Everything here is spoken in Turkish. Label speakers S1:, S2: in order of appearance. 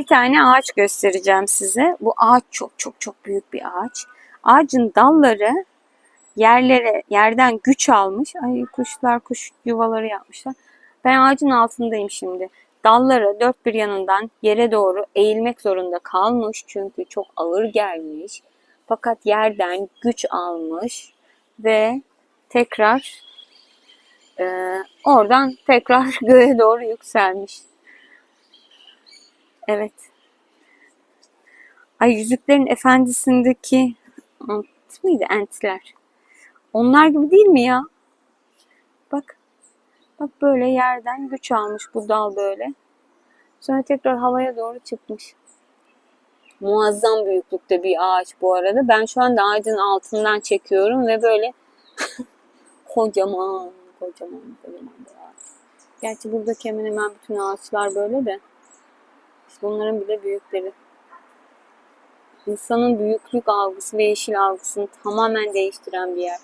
S1: Bir tane ağaç göstereceğim size. Bu ağaç çok çok çok büyük bir ağaç. Ağacın dalları yerlere yerden güç almış. Ay kuşlar kuş yuvaları yapmışlar. Ben ağacın altındayım şimdi. Dalları dört bir yanından yere doğru eğilmek zorunda kalmış. Çünkü çok ağır gelmiş. Fakat yerden güç almış ve tekrar e, oradan tekrar göğe doğru yükselmiş. Evet. Ay Yüzüklerin Efendisi'ndeki ant mıydı? Entler. Onlar gibi değil mi ya? Bak. Bak böyle yerden güç almış bu dal böyle. Sonra tekrar havaya doğru çıkmış. Muazzam büyüklükte bir ağaç bu arada. Ben şu anda ağacın altından çekiyorum ve böyle kocaman, kocaman, kocaman bir ağaç. Gerçi buradaki hemen hemen bütün ağaçlar böyle de. İşte bunların bile büyükleri. İnsanın büyüklük algısı ve yeşil algısını tamamen değiştiren bir yer.